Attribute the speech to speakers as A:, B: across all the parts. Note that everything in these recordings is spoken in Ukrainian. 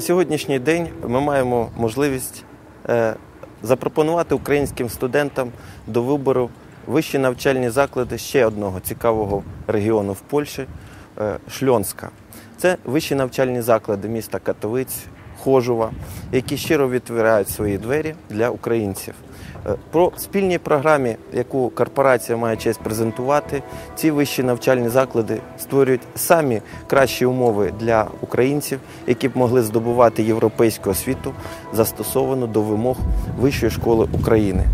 A: На сьогоднішній день ми маємо можливість е, запропонувати українським студентам до вибору вищі навчальні заклади ще одного цікавого регіону в Польщі е, Шльонська. Це вищі навчальні заклади міста Катовиць, Хожува, які щиро відтворяють свої двері для українців. Е, Про спільній програмі, яку корпорація має честь презентувати, ці вищі навчальні заклади створюють самі кращі умови для українців, які б могли здобувати європейську освіту, застосовану до вимог Вищої школи України.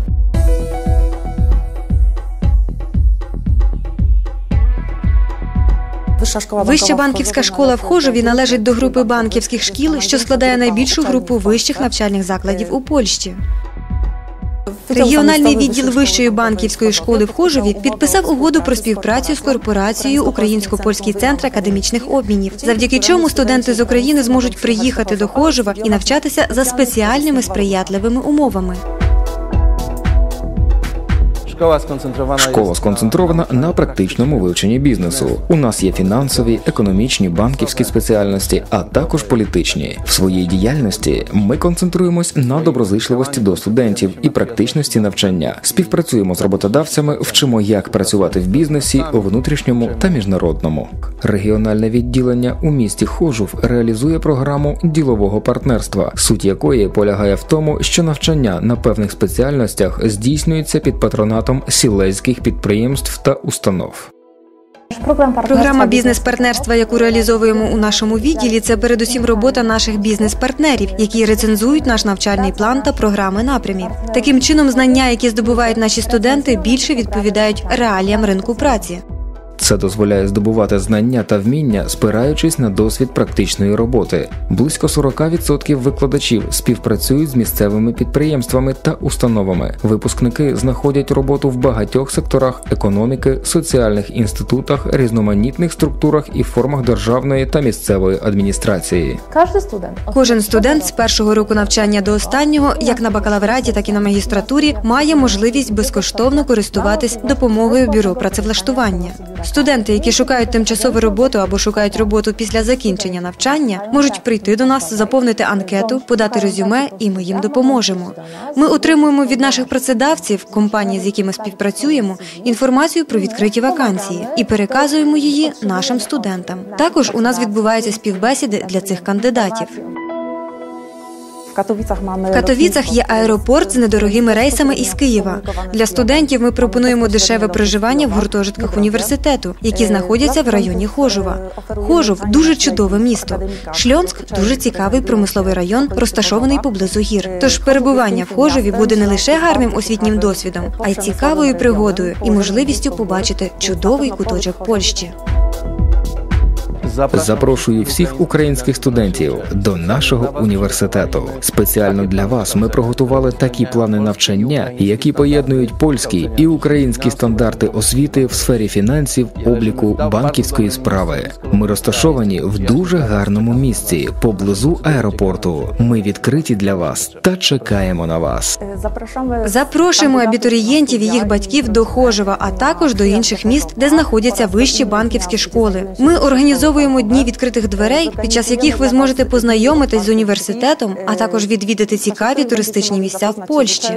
B: Вища банківська школа в Хожові належить до групи банківських шкіл, що складає найбільшу групу вищих навчальних закладів у Польщі. Регіональний відділ вищої банківської школи в Хожові підписав угоду про співпрацю з корпорацією Українсько-польський центр академічних обмінів, завдяки чому студенти з України зможуть приїхати до Хожова і навчатися за спеціальними сприятливими умовами.
C: Школа сконцентрована
D: Школа сконцентрована на практичному вивченні бізнесу. У нас є фінансові, економічні, банківські спеціальності, а також політичні. В своїй діяльності ми концентруємось на доброзичливості до студентів і практичності навчання. Співпрацюємо з роботодавцями, вчимо, як працювати в бізнесі у внутрішньому та міжнародному. Регіональне відділення у місті Хожув реалізує програму ділового партнерства, суть якої полягає в тому, що навчання на певних спеціальностях здійснюється під патронатом сілезьких підприємств та установ.
B: Програма бізнес-партнерства, яку реалізовуємо у нашому відділі, це передусім робота наших бізнес-партнерів, які рецензують наш навчальний план та програми напрямів. Таким чином, знання, які здобувають наші студенти, більше відповідають реаліям ринку праці.
D: Це дозволяє здобувати знання та вміння, спираючись на досвід практичної роботи. Близько 40% викладачів співпрацюють з місцевими підприємствами та установами. Випускники знаходять роботу в багатьох секторах економіки, соціальних інститутах, різноманітних структурах і формах державної та місцевої адміністрації.
B: Кожен студент з першого року навчання до останнього, як на бакалавраті, так і на магістратурі, має можливість безкоштовно користуватись допомогою бюро працевлаштування. Студенти, які шукають тимчасову роботу або шукають роботу після закінчення навчання, можуть прийти до нас, заповнити анкету, подати резюме, і ми їм допоможемо. Ми отримуємо від наших працедавців, компаній, з якими співпрацюємо, інформацію про відкриті вакансії і переказуємо її нашим студентам. Також у нас відбуваються співбесіди для цих кандидатів.
E: Katowicach mamy.
B: В Катовіцах є аеропорт з недорогими рейсами із Києва. Для студентів ми пропонуємо дешеве проживання в гуртожитках університету, які знаходяться в районі Хожува. Хожув дуже чудове місто. Шльонськ дуже цікавий промисловий район, розташований поблизу гір. Тож перебування в Хожуві буде не лише гарним освітнім досвідом, а й цікавою пригодою і можливістю побачити чудовий куточок Польщі.
D: Запрошую всіх українських студентів до нашого університету. Спеціально для вас ми приготували такі плани навчання, які поєднують польські і українські стандарти освіти в сфері фінансів, обліку, банківської справи. Ми розташовані в дуже гарному місці поблизу аеропорту. Ми відкриті для вас та чекаємо на вас.
B: Запрошуємо абітурієнтів і їх батьків до Хожева, а також до інших міст, де знаходяться вищі банківські школи. Ми організовуємо дні відкритих дверей, під час яких ви зможете познайомитись з університетом, а також відвідати цікаві туристичні місця в Польщі.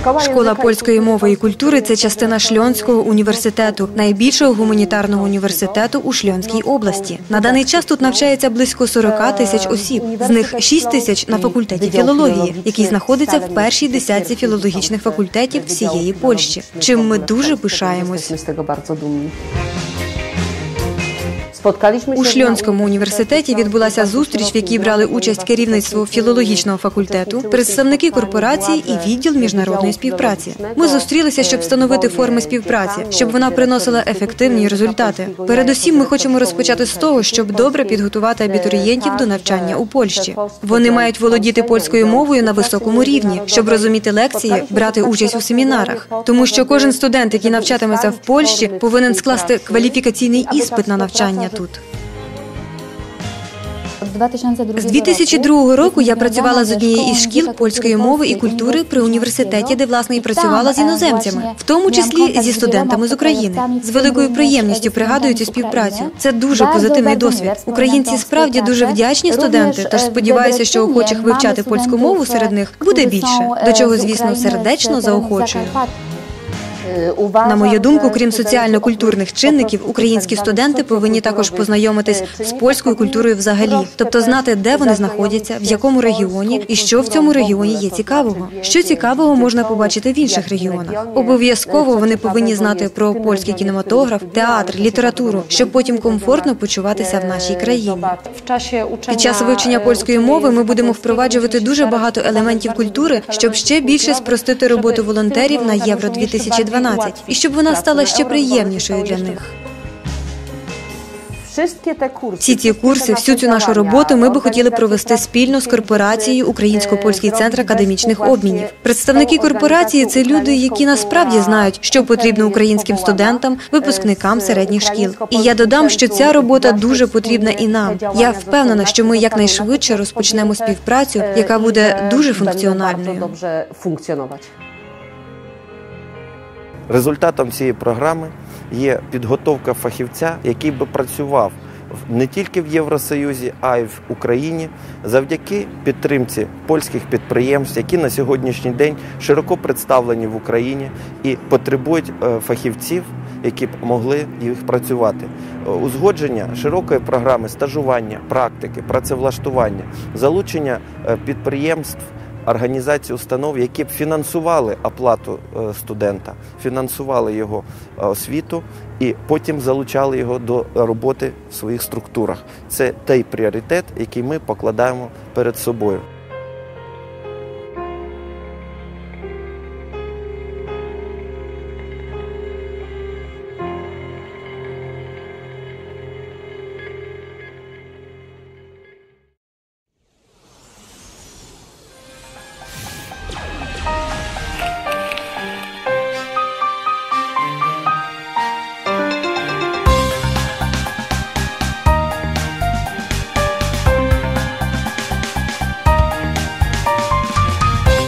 B: Школа польської мови і культури це частина Шльонського університету, найбільшого гуманітарного університету у Шльонській області. На даний час тут навчається близько 40 тисяч осіб. З них 6 тисяч на факультеті філології, який знаходиться в першій десятці філологічних факультетів всієї Польщі. Чим ми дуже пишаємось.
E: Spotkaliśmy
B: У Шльонському університеті відбулася зустріч, в якій брали участь керівництво філологічного факультету, представники корпорації і відділ міжнародної співпраці. Ми зустрілися, щоб встановити форми співпраці, щоб вона приносила ефективні результати. Передусім, ми хочемо розпочати з того, щоб добре підготувати абітурієнтів до навчання у Польщі. Вони мають володіти польською мовою на високому рівні, щоб розуміти лекції, брати участь у семінарах. Тому що кожен студент, який навчатиметься в Польщі, повинен скласти кваліфікаційний іспит на навчання тут. З 2002 року я працювала з однією із шкіл польської мови і культури при університеті, де власне і працювала з іноземцями, в тому числі зі студентами з України. З великою приємністю пригадую цю співпрацю. Це дуже позитивний досвід. Українці справді дуже вдячні студенти. Тож сподіваюся, що охочих вивчати польську мову серед них буде більше. До чого, звісно, сердечно заохочую. На мою думку, крім соціально-культурних чинників, українські студенти повинні також познайомитись з польською культурою взагалі, тобто знати, де вони знаходяться, в якому регіоні і що в цьому регіоні є цікавого. Що цікавого можна побачити в інших регіонах. Обов'язково вони повинні знати про польський кінематограф, театр, літературу, щоб потім комфортно почуватися в нашій країні. Під час вивчення польської мови ми будемо впроваджувати дуже багато елементів культури, щоб ще більше спростити роботу волонтерів на євро 2012 і щоб вона стала ще приємнішою для них. Всі ці курси, всю цю нашу роботу ми би хотіли провести спільно з корпорацією Українсько-польський центр академічних обмінів. Представники корпорації це люди, які насправді знають, що потрібно українським студентам, випускникам середніх шкіл. І я додам, що ця робота дуже потрібна і нам. Я впевнена, що ми якнайшвидше розпочнемо співпрацю, яка буде дуже функціональною.
A: Результатом цієї програми є підготовка фахівця, який би працював не тільки в Євросоюзі, а й в Україні завдяки підтримці польських підприємств, які на сьогоднішній день широко представлені в Україні і потребують фахівців, які б могли їх працювати. Узгодження широкої програми стажування, практики, працевлаштування, залучення підприємств організацій, установ, які б фінансували оплату студента, фінансували його освіту і потім залучали його до роботи в своїх структурах. Це той пріоритет, який ми покладаємо перед собою.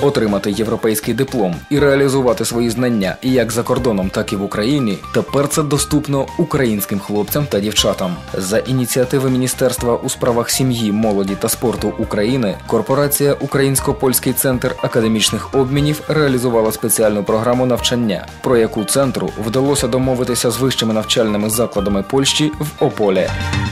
D: Отримати європейський диплом і реалізувати свої знання як за кордоном, так і в Україні. Тепер це доступно українським хлопцям та дівчатам. За ініціативи Міністерства у справах сім'ї, молоді та спорту України корпорація Українсько-польський центр академічних обмінів реалізувала спеціальну програму навчання, про яку центру вдалося домовитися з вищими навчальними закладами Польщі в Ополі.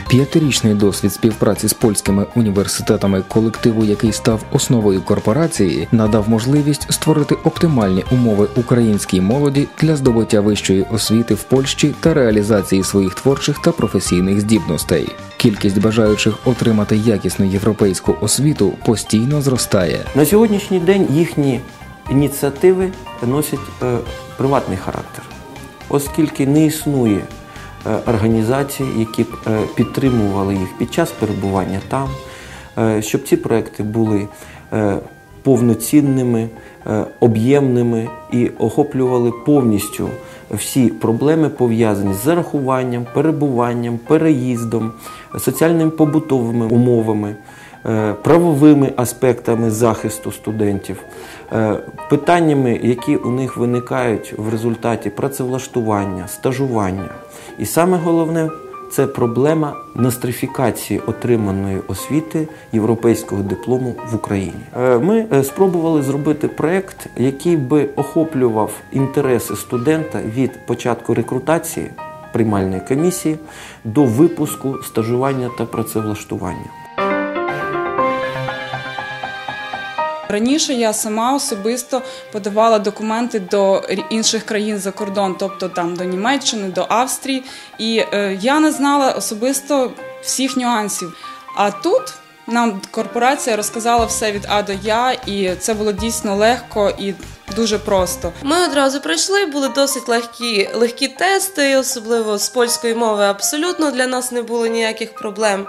D: П'ятирічний досвід співпраці з польськими університетами колективу, який став основою корпорації, надав можливість створити оптимальні умови українській молоді для здобуття вищої освіти в Польщі та реалізації своїх творчих та професійних здібностей. Кількість бажаючих отримати якісну європейську освіту постійно зростає.
A: На сьогоднішній день їхні ініціативи носять е, приватний характер, оскільки не існує е, організацій, які б е, підтримували їх під час перебування там, е, щоб ці проекти були повноцінними, е, об'ємними і охоплювали повністю всі проблеми, пов'язані з зарахуванням, перебуванням, переїздом, соціальними побутовими умовами, е, правовими аспектами захисту студентів, е, питаннями, які у них виникають в результаті працевлаштування, стажування. І саме головне це проблема нострифікації отриманої освіти європейського диплому в Україні. Е, Ми е, спробували зробити проект, який би охоплював інтереси студента від початку рекрутації приймальної комісії до випуску стажування та працевлаштування.
F: Раніше я сама особисто подавала документи до інших країн за кордон, тобто там до Німеччини, до Австрії, і е, я не знала особисто всіх нюансів. А тут нам корпорація розказала все від А до Я, і це було дійсно легко і дуже просто.
G: Ми одразу пройшли, були досить легкі, легкі тести, особливо з польської мови абсолютно для нас не було ніяких проблем.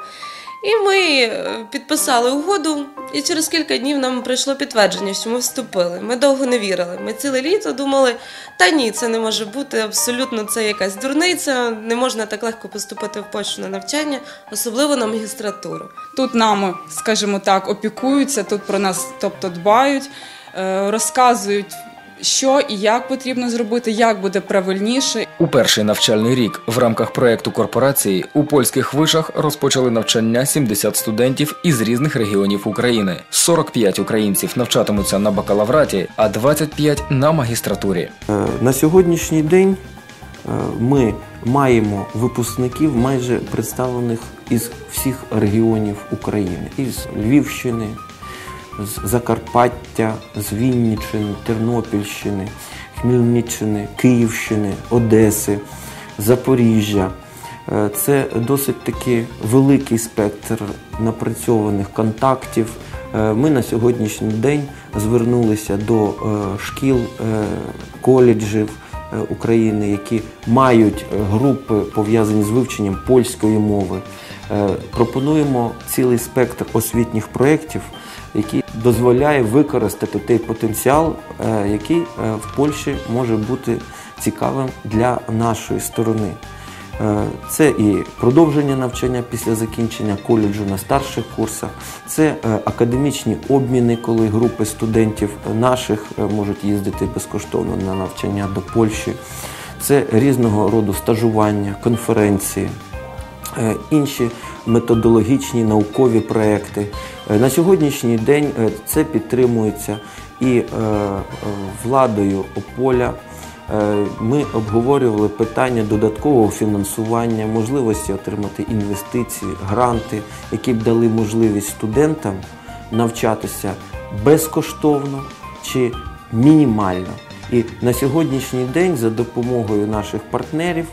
G: І ми е, підписали угоду, і через кілька днів нам прийшло підтвердження, що ми вступили. Ми довго не вірили. Ми ціле літо думали, та ні, це не може бути. Абсолютно це якась дурниця. Не можна так легко поступити в Польщу на навчання, особливо на магістратуру.
F: Тут нами, скажімо так, опікуються, тут про нас, тобто дбають, е, розказують, що і як потрібно зробити, як буде правильніше.
D: У перший навчальний рік в рамках проекту корпорації у польських вишах розпочали навчання 70 студентів із різних регіонів України. 45 українців навчатимуться на бакалавраті, а 25 на магістратурі.
A: Е, На сьогоднішній день е, ми маємо випускників майже представлених із всіх регіонів України, із Львівщини, з Закарпаття, з Вінниччини, Тернопільщини, Хмельниччини, Київщини, Одеси, Запоріжжя. Е, Це досить таки великий спектр напрацьованих контактів. Е, Ми на сьогоднішній день звернулися до е, шкіл, коледжів України, які мають групи пов'язані з вивченням польської мови. Пропонуємо цілий спектр освітніх проєктів, який дозволяє використати той потенціал, е, який е, в Польщі може бути цікавим для нашої сторони. Е, Це і продовження навчання після закінчення коледжу на старших курсах, це академічні обміни, коли групи студентів наших можуть їздити безкоштовно на навчання до Польщі, це різного роду стажування, конференції, інші методологічні наукові проекти. Е, На сьогоднішній день е, це підтримується і е, владою Ополя. Ми обговорювали питання додаткового фінансування, можливості отримати інвестиції, гранти, які б дали можливість студентам навчатися безкоштовно чи мінімально. І на сьогоднішній день, за допомогою наших партнерів,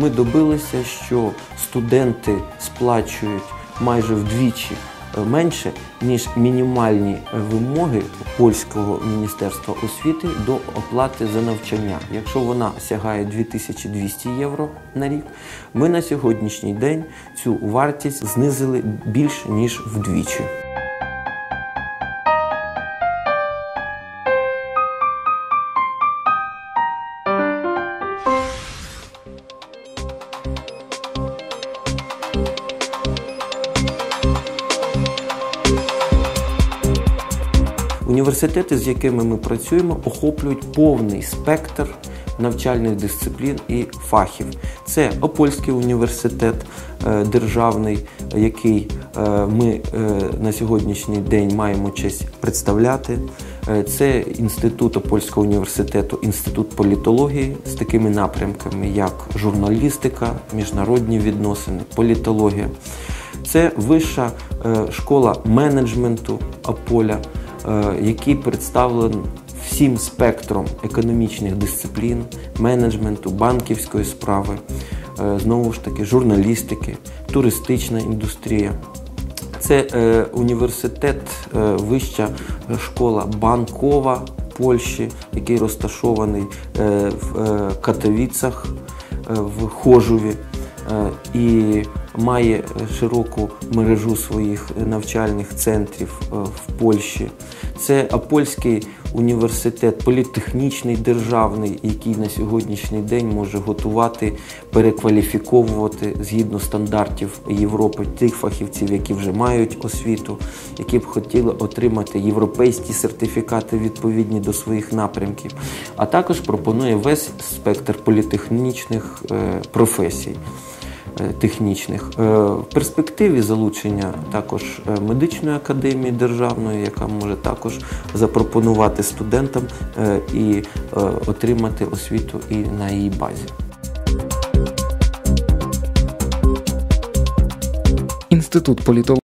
A: ми добилися, що студенти сплачують майже вдвічі менше, ніж мінімальні вимоги польського міністерства освіти до оплати за навчання. Якщо вона сягає 2200 євро на рік, ми на сьогоднішній день цю вартість знизили більш ніж вдвічі. Університети, з якими ми працюємо, охоплюють повний спектр навчальних дисциплін і фахів. Це Опольський університет е, державний, який е, ми е, на сьогоднішній день маємо честь представляти. Це інститут Опольського університету, інститут політології з такими напрямками, як журналістика, міжнародні відносини, політологія. Це вища школа менеджменту Аполя, який представлений всім спектром економічних дисциплін, менеджменту, банківської справи, е, знову ж таки, журналістики, туристична індустрія. Це е, університет, е, вища школа банкова Польщі, який розташований е, в е, Катовіцах, е, в Хожуві. Е, І має широку мережу своїх навчальних центрів е, в Польщі. Це Апольський університет, політехнічний державний, який на сьогоднішній день може готувати, перекваліфіковувати згідно стандартів Європи тих фахівців, які вже мають освіту, які б хотіли отримати європейські сертифікати відповідні до своїх напрямків, а також пропонує весь спектр політехнічних е, професій технічних. Е, В перспективі залучення також е, медичної академії державної, яка може також запропонувати студентам е, і е, отримати освіту і на її базі.
D: Інститут політології